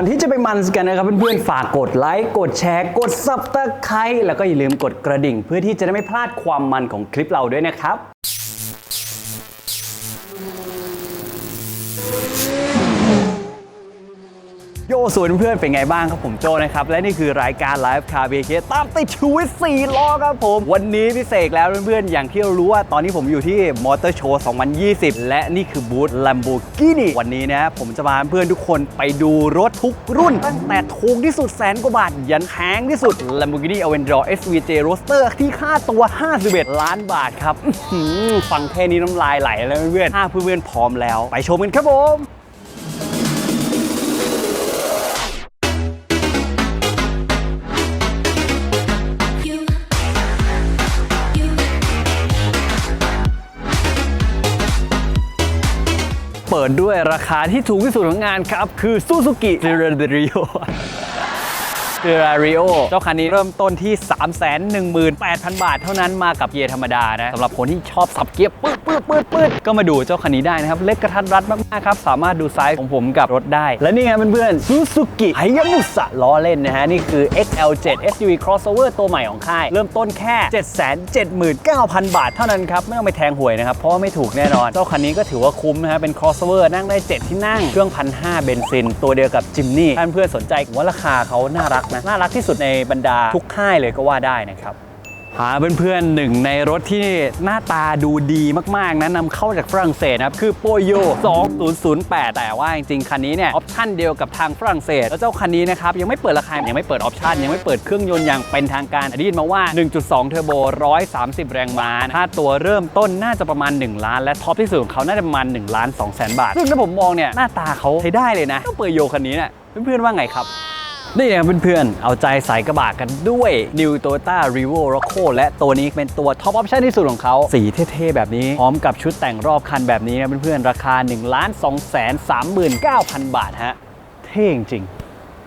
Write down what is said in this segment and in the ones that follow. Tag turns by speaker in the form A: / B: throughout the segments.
A: ก่อนที่จะไปมันกันนะครับเพื่อนๆฝากกดไลค์กดแชร์กดซับสไครต์แล้วก็อย่าลืมกดกระดิ่ง เพื่อที่จะได้ไม่พลาดความมันของคลิปเราด้วยนะครับ โยสวัสดีเพื่อนเป็นไงบ้างครับผมโจนะครับ และนี่คือรายการไลฟ์คาเบเคตามติดชีวิต4ล้อครับผม วันนี้พิเศษแล้วเพื่อนๆ อย่างที่เรารู้ว่าตอนนี้ผมอยู่ที่มอเตอร์โชว์ 2020 และนี่คือบูธ Lamborghini วันนี้นะผมจะพาเพื่อนๆทุกคนไปดูรถทุกรุ่น ตั้งแต่ถูกที่สุดแสนกว่าบาท ยันแพงที่สุด Lamborghini Aventador SVJ Roadster ที่ค่าตัว 51 ล้านบาทครับหือฟังแค่นี้น้ำลายไหลแล้วเพื่อนๆถ้าเพื่อนๆพร้อมแล้ว ไปชมกันครับผม ปิดด้วยราคาที่ถูกที่สุดของงานครับ คือ Suzuki c e r e n r i o c e r a r i o เจ้าคันนี้เริ่มต้นที่ 318,000 บาท เท่านั้นมากับเกียร์ธรรมดานะสำหรับคนที่ชอบสับเกียร์ปื๊ดปื๊ดปื๊ดปื๊ดก็มาดูเจ้าคันนี้ได้นะครับ เล็กกระทัดรัดมากๆครับ สามารถดูไซส์ของผมกับรถได้ และนี่ไงเพื่อนๆ Suzuki Hayabusa ล้อเล่นนะฮะ นี่คือ XL7 SUV crossover ตัวใหม่ของค่าย เริ่มต้นแค่ 779,000 บาทเท่านั้นครับไม่ต้องไปแทงหวยนะครับเพราะว่าไม่ถูกแน่นอนเจ้าคันนี้ก็ถือว่าคุ้มนะฮะเป็น crossover นั่งได้ 7 ที่นั่งเครื่องพันห้าเบนซิน ตัวเดียวกับจิมนี่ท่านเพื่อนสนใจว่าราคาเขาน่ารักนะน่ารักที่สุดในบรรดาทุกค่ายเลยก็ว่าได้นะครับหาเพื่อนๆหนึ่งในรถที่หน้าตาดูดีมากๆนะนำเข้าจากฝรั่งเศสนะครับ คือโปโย 2008 แต่ว่าจริงๆ คันนี้เนี่ย ออปชั่นเดียวกับทางฝรั่งเศส แล้วเจ้าคันนี้นะครับ ยังไม่เปิดราคา ยังไม่เปิดออปชั่น ยังไม่เปิดเครื่องยนต์อย่างเป็นทางการได้ยินมาว่า 1.2 เทอร์โบ 130 แรงม้าค่าตัวเริ่มต้นน่าจะประมาณ 1 ล้าน และท็อปที่สุดของเขาน่าจะประมาณ1ล้าน2แสนบาทซึ่งถ้าผมมองเนี่ยหน้าตาเขาใช้ได้เลยนะเจ้าโปโยคันนี้เนี่ยเพื่อนๆว่าไงครับ นี่นะเพื่อนๆ เอาใจสายกระบะกันด้วย New Toyota r e v o r o c o และตัวนี้เป็นตัวท็อปออปชั่นที่สุดของเขา สีเท่ๆ แบบนี้ พร้อมกับชุดแต่งรอบคันแบบนี้นะเพื่อนๆ ราคา 1 2 3 9 0 0 0 บาทฮะ เท่จริง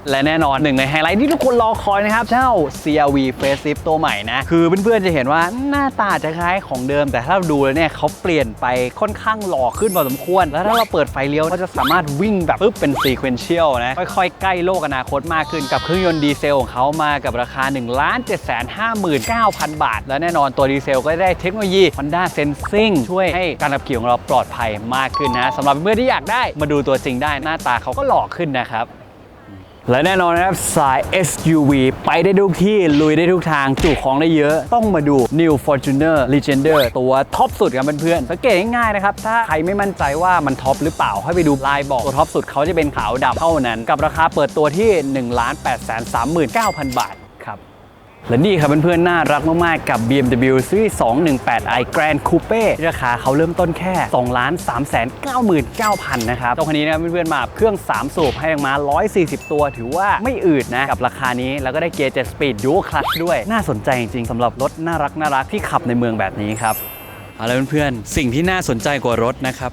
A: และแน่นอนหนึ่งในไฮไลท์ที่ทุกคนรอคอยนะครับเจ้า CRV Facelift ตัวใหม่นะ คือเพื่อนๆจะเห็นว่าหน้าตาจะคล้ายของเดิม แต่ถ้าเราดูแล้วเนี่ยเขาเปลี่ยนไปค่อนข้างหล่อขึ้นพอสมควร แล้วถ้าเราเปิดไฟเลี้ยวก็จะสามารถวิ่งแบบปึ๊บเป็น sequential นะ ค่อยๆ ใกล้โลกอนาคตมากขึ้นกับเครื่องยนต์ดีเซลของเขามากับราคา 1 7 5 9 0 0 0 บาท และแน่นอนตัวดีเซลก็ได้เทคโนโลยี Honda Sensing ช่วยให้การขับขี่ของเราปลอดภัยมากขึ้นนะสำหรับเพื่อนที่อยากได้มาดูตัวจริงได้หน้าตาเขาก็หล่อขึ้นนะครับ และแน่นอนนะครับ สาย SUV ไปได้ทุกที่ ลุยได้ทุกทาง จุของได้เยอะ ต้องมาดู New Fortuner Legender ตัวท็อปสุดกันเพื่อนๆสังเกตง่ายๆนะครับ ถ้าใครไม่มั่นใจว่ามันท็อปหรือเปล่า ให้ไปดูลายบอกตัวท็อปสุดเขาจะเป็นขาวดำเท่านั้น กับราคาเปิดตัวที่ 1 8 3 9 0 0 0 บาทครับ และนี่ครับเพื่อนๆน่ารักมากๆ กับ BMW Series 218i Grand Coupe ราคาเขาเริ่มต้นแค่ 2 3 9 9 0 0 0 นะครับเจ้าคันนี้นะเพื่อนๆมาเครื่อง 3 สูบให้แรงม้า 140 ตัว ถือว่าไม่อืดนะ กับราคานี้แล้วก็ได้เกียร์7 Speed Dual Clutch ด้วย น่าสนใจจริงๆสำหรับรถน่ารักน่ารักที่ขับในเมืองแบบนี้ครับเอาละเพื่อนๆสิ่งที่น่าสนใจกว่ารถนะครับ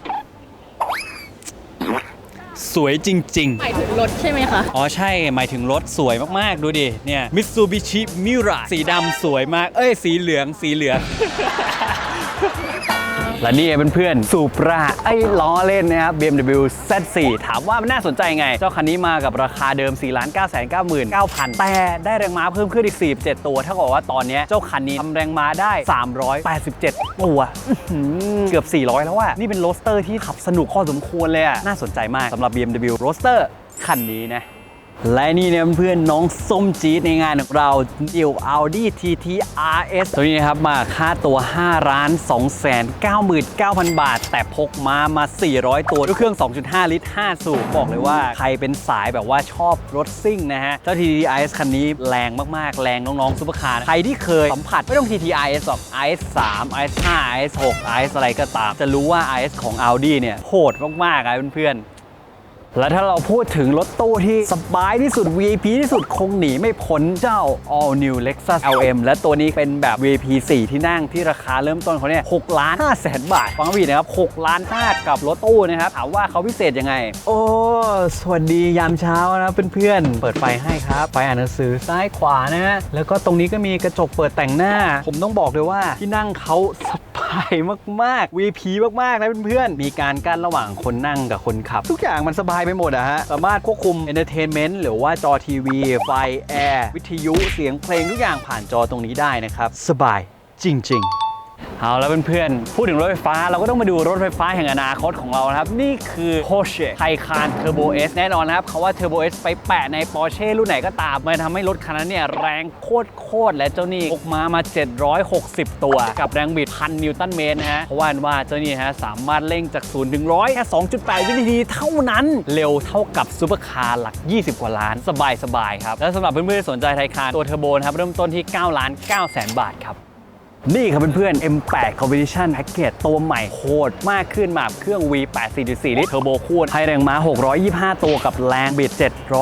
A: สวยจริง ๆ
B: หมายถึงรถใช่ไหมคะ
A: อ๋อใช่ หมายถึงรถสวยมากๆ ดูดิ เนี่ย Mitsubishi Mira สีดำสวยมาก เอ้ย สีเหลืองสีเหลือง และนี่เป็นเพื่อนสูปราไอ้ล้อเล่นนะครับ BMW Z4 ถามว่ามันน่าสนใจไง เจ้าคันนี้มากับราคาเดิม 4 9 9 9 9 0 0 แต่ได้แรงม้าเพิ่มขึ้นอีก 47 ตัวเท่ากับว่าตอนนี้เจ้าคันนี้ทำแรงม้าได้ 387 ตัวเกือบ 400 แล้วอะนี่เป็นโรสเตอร์ที่ขับสนุกพอสมควรเลยอะน่าสนใจมากสำหรับ BMW Roadster คันนี้นะ และนี่เนี่ยเพื่อนๆน้องส้มจี๊ดในงานของเรา New Audi TT RS ตัวนี้นะครับมาค่าตัว 5 ล้าน 2 9 9 0 0 0 บาท แต่พกมามา 400 ตัวด้วยเครื่อง 2.5 ลิตร 5 สูบบอกเลยว่าใครเป็นสายแบบว่าชอบรถซิ่งนะฮะ เจ้า TT RS คันนี้แรงมาก ๆ แรงน้อง ๆ ซุปเปอร์คาร์ใครที่เคยสัมผัสไม่ต้อง TT RS หรอก RS 3 RS 5 RS 6 RS อะไรก็ตาม จะรู้ว่า RS ของ Audi เนี่ยโหดมากๆอะเพื่อนๆ และถ้าเราพูดถึงรถตู้ที่สบายที่สุด VIP ที่สุดคงหนีไม่พ้นเจ้า All New Lexus LM และตัวนี้เป็นแบบ VIP 4 ที่นั่งที่ราคาเริ่มต้นเขาเนี่ย6ล้าน5แสนบาท ฟังไม่ผิดนะครับ6ล้าน5กับรถตู้นะครับ ถามว่าเขาพิเศษยังไง โอ้ สวัสดียามเช้านะเพื่อนๆ เปิดไฟให้ครับ ไฟอ่านหนังสือซ้ายขวานะฮะ แล้วก็ตรงนี้ก็มีกระจกเปิดแต่งหน้า ผมต้องบอกเลยว่าที่นั่งเขาส บบายมากๆ VP มากๆนะเพื่อนๆ มีการกั้นระหว่างคนนั่งกับคนขับ ทุกอย่างมันสบายไปหมดอะฮะ สามารถควบคุม Entertainment หรือว่าจอทีวี ไฟ แอร์ วิทยุ เสียงเพลงทุกอย่างผ่านจอตรงนี้ได้นะครับ สบายจริง ๆ เอาแล้วเพื่อนๆ พูดถึงรถไฟฟ้าเราก็ต้องมาดูรถไฟฟ้าแห่งอนาคตของเรานะครับ นี่คือ Porsche Taycan Turbo S แน่นอนนะครับเขาว่า Turbo S ไปแปะใน Porsche รุ่นไหนก็ตาม มันทำให้รถคันนั้นเนี่ยแรงโคตรๆและเจ้านี่ออกมามา 760 ตัว กับแรงบิดพันนิวตันเมตรนะฮะเพราะว่าว่าเจ้านี่ฮะสามารถเร่งจาก0ถึง100แค่2.8 วินาทีเท่านั้น เร็วเท่ากับซูเปอร์คาร์หลัก 20 กว่าล้านสบายๆครับแล้วสำหรับเพื่อนๆที่สนใจไทคานตัวเทอร์โบนะครับเริ่มต้นที่ 9 ล้าน9แสนบาทครับ นี่ครับเพื่อนๆ M8 Competition Package ตัวใหม่โหดมากขึ้นมาเครื่อง V8 4.4 ลิตรเทอร์โบคูณให้แรงม้า 625 ตัวกับแรงบิด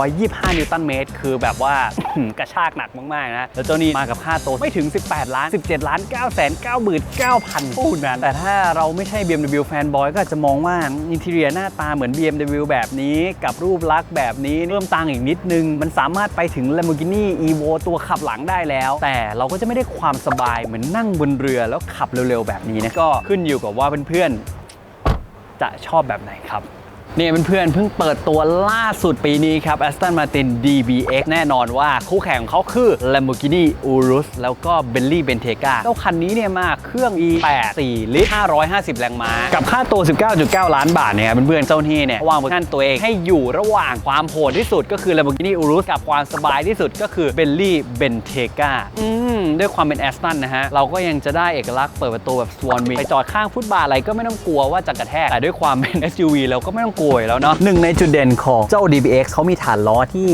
A: 725 นิวตันเมตร คือแบบว่ากระชากหนักมาก ๆ นะ แล้วเจ้านี้มากับค่าตัวไม่ถึง 18 ล้าน 17 ล้าน9 9 9 9,000ปูนั้น แต่ถ้าเราไม่ใช่ BMW แฟนบอยก็จะมองว่าอินทีเรียหน้าตาเหมือน BMW แบบนี้ กับรูปลักษณ์แบบนี้เริ่มต่างอีกนิดนึง มันสามารถไปถึง Lamborghini Evo ตัวขับหลังได้แล้ว แต่เราก็จะไม่ได้ความสบายเหมือนนั่งบนเรือแล้วขับเร็วๆแบบนี้นะก็ขึ้นอยู่กับว่าเพื่อนๆจะชอบแบบไหนครับ เนี่ยเพื่อนๆเพิ่งเปิดตัวล่าสุดปีนี้ครับ Aston Martin DBX แน่นอนว่าคู่แข่งของเขาคือ Lamborghini Urus แล้วก็ Bentley Bentayga เจ้าคันนี้เนี่ยมาเครื่อง E8 4 ลิตร 550 แรงม้า กับค่าตัว 19.9 ล้านบาทเนี่ยเพื่อนๆเจ้านี่เนี่ยวางเวอร์ชันตัวเองให้อยู่ระหว่างความโหดที่สุดก็คือ Lamborghini Urus กับความสบายที่สุดก็คือ Bentley Bentayga อืมด้วยความเป็น Aston นะฮะ เราก็ยังจะได้เอกลักษณ์เปิดประตูแบบ Swan Wing ไปจอดข้างฟุตบาทอะไรก็ไม่ต้องกลัวว่าจะกระแทกแต่ด้วยความเป็น SUV เราก็ไม่ต้องกลัวอยู่แล้วเนาะหนึ่งในจุดเด่นของเจ้า DBX เขามีฐานล้อที่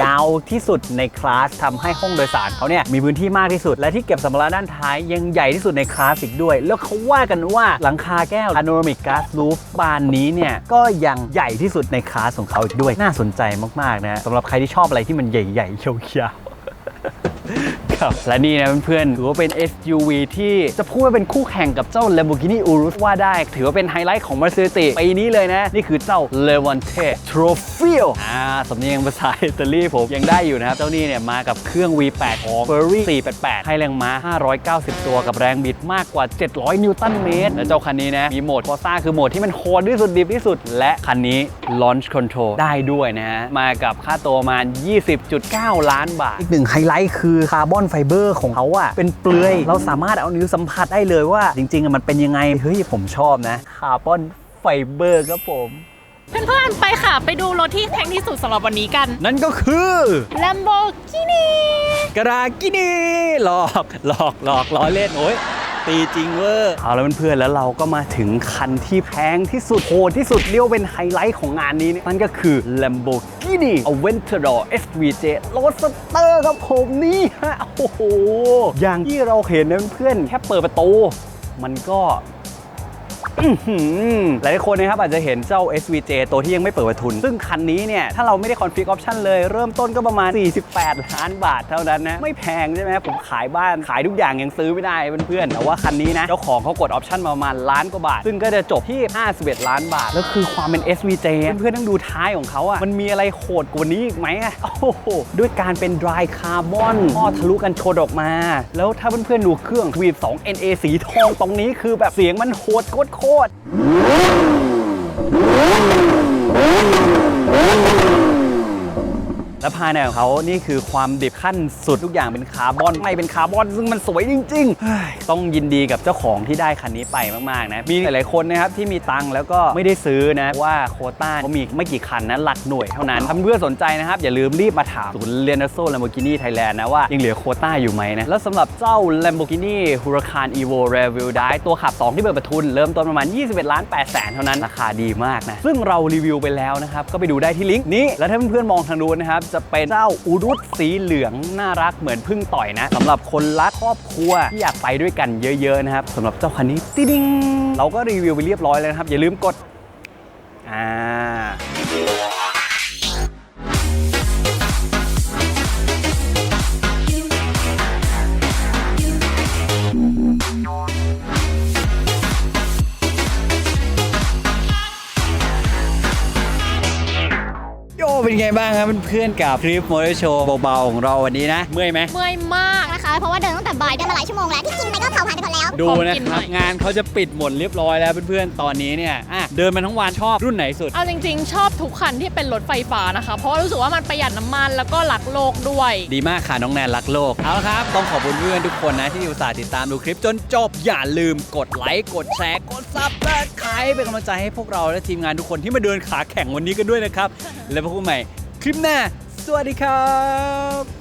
A: ยาวที่สุดในคลาสทำให้ห้องโดยสารเขาเนี่ยมีพื้นที่มากที่สุด และที่เก็บสัมภาระด้านท้ายยังใหญ่ที่สุดในคลาสอีกด้วย แล้วเขาว่ากันว่าหลังคาแก้ว Panoramic Glass Roof บานนี้เนี่ยก็ยังใหญ่ที่สุดในคลาสของเขาอีกด้วยน่าสนใจมากๆนะสำหรับใครที่ชอบอะไรที่มันใหญ่ๆยาวๆ ครับ และนี่นะเพื่อนๆถือว่าเป็น SUV ที่จะพูดว่าเป็นคู่แข่งกับเจ้า Lamborghini Urus ว่าได้ ถือว่าเป็นไฮไลท์ของ Mercedes ปีนี้เลยนะ นี่คือเจ้า Levante Trofeo อ่าสำเนียงภาษาอิตาลีผมยังได้อยู่นะครับ เจ้านี่เนี่ยมากับเครื่อง V8 ของ Ferrari 488 ให้แรงม้า 590 ตัวกับแรงบิดมากกว่า 700 นิวตันเมตรและเจ้าคันนี้นะมีโหมด Forza คือโหมดที่มันโหดที่สุดดิบที่สุด และคันนี้ Launch Control ได้ด้วยนะฮะมากับค่าตัวประมาณ20.9 ล้านบาทอีกหนึ่งไฮไลท์คือคาร์บอนไฟเบอร์ของเขาอะเป็นเปลือย เราสามารถเอานิ้วสัมผัสได้เลยว่า จริงๆอะมันเป็นยังไง เฮ้ยผมชอบนะคาร์บอนไฟเบอร์ครับผม
B: เพื่อนๆ ไปค่ะ ไปดูรถที่แพงที่สุดสำหรับวันนี้กัน
A: นั่นก็คือ
B: Lamborghini
A: กรากินีหลอกหลอกหลอกล้อเล่น โอ้ย ตีจริงเวอร์เอาแล้วเพื่อนๆแล้วเราก็มาถึงคันที่แพงที่สุดโหดที่สุดเรียกว่าเป็นไฮไลท์ของงานนี้นั่นก็คือ Lamborghini Aventador SVJ Roadster ครับผมนี่ฮะโอ้โหอย่างที่เราเห็นนะเพื่อนๆแค่เปิดประตูมันก็ หลายคนนะครับอาจจะเห็นเจ้า SVJ ตัวที่ยังไม่เปิดประทุน ซึ่งคันนี้เนี่ย ถ้าเราไม่ได้คอนฟิกออปชันเลย เริ่มต้นก็ประมาณ 48 ล้านบาทเท่านั้นนะ ไม่แพงใช่ไหมผมขายบ้านขายทุกอย่างยังซื้อไม่ได้เพื่อนๆแต่ว่าคันนี้นะ เจ้าของเขากดออปชันมาประมาณล้านกว่าบาท ซึ่งก็จะจบที่ 51 ล้านบาท แล้วคือความเป็น SVJ เพื่อนๆต้องดูท้ายของเขาอะมันมีอะไรโหดกว่านี้อีกไหมอะโอ้โหด้วยการเป็น dry carbon ท่อทะลุกันโชนออกมา แล้วถ้าเพื่อนๆดูเครื่อง V2 NA สีทองตรงนี้คือแบบเสียงมันโหดโคตรตร และภายในของเขานี่คือความดิบขั้นสุดทุกอย่างเป็นคาร์บอนไม่เป็นคาร์บอน ซึ่งมันสวยจริงๆเฮ้ยต้องยินดีกับเจ้าของที่ได้คันนี้ไปมากๆนะมีหลายๆคนนะครับที่มีตังค์แล้วก็ไม่ได้ซื้อนะว่าโควต้าเขามีไม่กี่คันนะหลักหน่วยเท่านั้นถ้าเพื่อนสนใจนะครับ อย่าลืมรีบมาถามศูนย์เรียนโซ Lamborghini Thailand นะว่ายังเหลือโควต้าอยู่ไหมนะแล้วสำหรับเจ้า Lamborghini Huracan Evo Review Die ตัวขับ 2 ที่เปิดประทุน เริ่มต้นประมาณ 21ล้าน8แสนเท่านั้นราคาดีมากนะซึ่งเรารีวิวไปแล้วนะครับก็ไปดูได้ที่ลิงก์นี้แล้วถ้าเพื่อนๆมองทางนู้นนะครับจะเป็นเจ้าอูรุตสีเหลืองน่ารักเหมือนพึ่งต่อยนะสำหรับคนรักครอบครัวที่อยากไปด้วยกันเยอะๆนะครับสำหรับเจ้าคันนี้ติ๊ดิงเราก็รีวิวไปเรียบร้อยแล้วนะครับ อย่าลืมกดอ่า เป็นไงบ้างครับเพื่อนๆกับคลิปมอเตอร์โชว์เบาๆของเราวันนี้นะ เมื่อยไหม
B: เมื่อยมาก
C: นะคะ เพราะว่าเดินตั้งแต่บ่ายเดินมาหลายชั่วโมงแล้วที่กินไปก็เผาผ่านไปหมดแล้ว
A: ดู
B: ขอ
A: นะ
B: กิน
A: ค
B: หน่
A: รั
B: อบย
A: งานเขาจะปิดหมดเรียบร้อยแล้วเพื่อนๆ ตอนนี้เนี่ยอะเดินมาทั้งวันชอบรุ่นไหนสุด
B: เอาจริงๆ ชอบทุกคันที่เป็นรถไฟฟ้านะคะ เพราะว่ารู้สึกว่ามันประหยัดน้ำมันแล้วก็รักโลกด้วย
A: ดีมากค่ะน้องแนนรักโลก เอาละครับ ต้องขอบคุณเพื่อนทุกคนนะที่อุตส่าห์ติดตามดูคลิปจนจบอย่าลืมกดไลค์กดแชร์กดซับและใครเป็นกำลังใจให้พวกเราและทีมงานทุกคนที่มาเดินขาแข่งวันนี้กันด้วยนะครับแล้วพบกันใหม่ คลิปหน้า สวัสดีครับ